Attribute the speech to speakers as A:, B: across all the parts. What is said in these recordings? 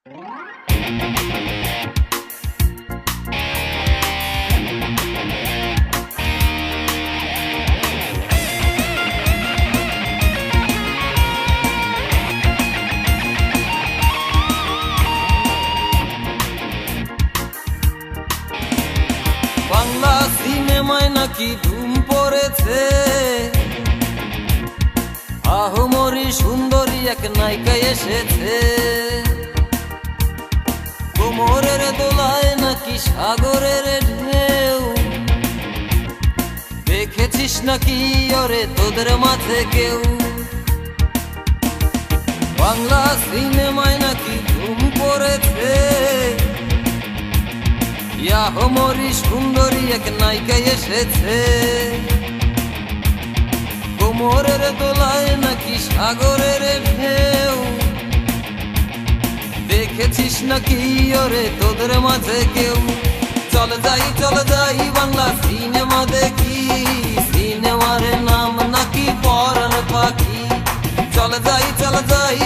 A: বাংলা সিনেমায় নাকি ধুম পড়েছে? আহমরি সুন্দরী এক নায়িকা এসেছে। কোমরের দোলায় নাকি সাগরের ঢেউ? দেখেছিস নাকি ওরে তোদের মাঝে কেউ? বাংলা সিনেমায় নাকি ধুম পড়েছে ইয়াহমরি সুন্দরী এক নায়িকা এসেছে। কোমরের দোলায় নাকি সাগরের ঢেউ? দেখেছিস নাকি? ওরে, তোদের মাঝে কেউ? চল যাই চল যাই, বাংলা সিনেমা দেখি। সিনেমার নাম নাকি পরান পাখি। চল যাই চল যাই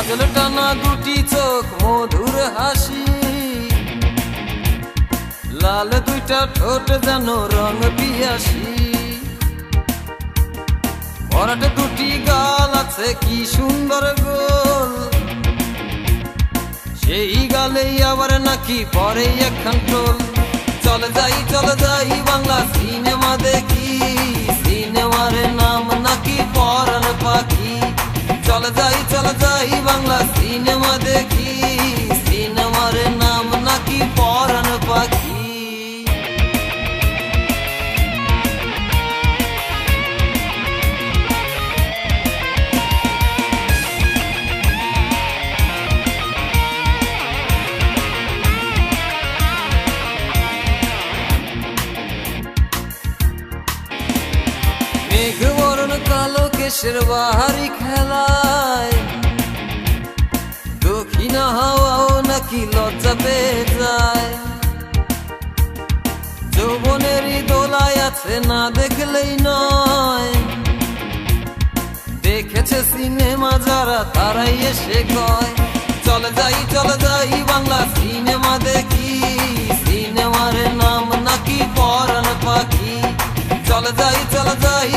A: কাজল টানা দুটি চোখ, মধুর হাসি। লাল দুইটা ঠোঁট যেন রং পিয়াসি ভরাট দুটি গাল আছে, কি সুন্দর গোল। সেই গালেই আবার নাকি পরে একখান টোল চল যাই চল যাই, বাংলা সিনেমা দেখি। সিনেমার নাম নাকি পাখি চল যাই চলা যাই বাংলা সিনেমা দেখি। কেশের বাহারি খেলায়। দক্ষিণা হাওয়াও নাকি লজ্জা পেয়ে যায়। যৌবনেরই দোলায় আছে না দেখলেই নয়। দেখেছে সিনেমা যারা, তারাই এসে কয়, চল যাই চল যাই বাংলা সিনেমা দেখি। সিনেমার নাম নাকি পরান পাখি। চল যাই চল যাই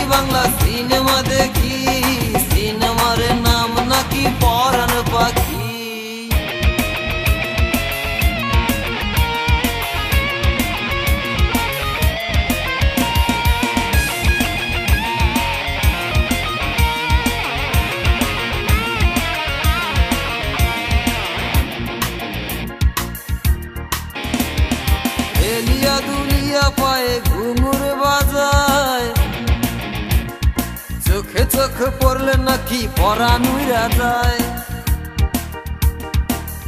A: চোখে পড়লে নাকি পরা নুইরা যায়।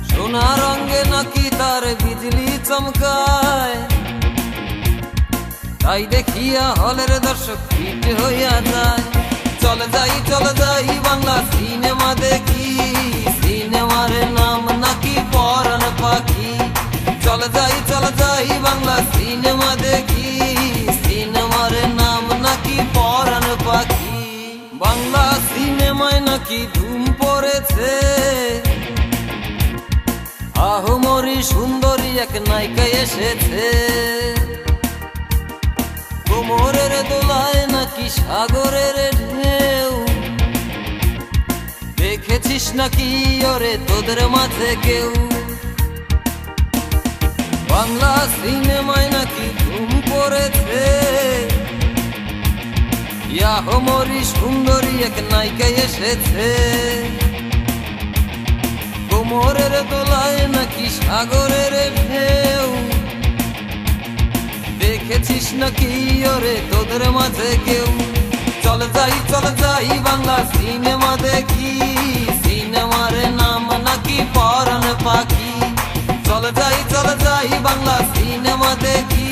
A: সোনা রঙে নাকি তার বিজলি চমকায়। তাই দেখিয়া হলের দর্শক হইয়া যায়। চলে যাই চলে যাই বাংলা নাকি ধুম পড়েছে? আহমরি সুন্দরী এক নায়িকা এসেছে। কোমরের দোলায় নাকি সাগরের ঢেউ? দেখেছিস নাকি ওরে তোদের মাঝে কেউ? বাংলা সিনেমায় নাকি ধুম ইয়াহমরি সুন্দরী এক নায়িকা এসেছে। কোমরের দোলায় নাকি সাগরের ঢেউ। দেখেছিস নাকি ওরে তোদের মাঝে কেউ? চল যাই চল যাই, বাংলা সিনেমা দেখি। সিনেমার নাম নাকি পরান পাখি। চল যাই চল যাই, বাংলা সিনেমা দেখি।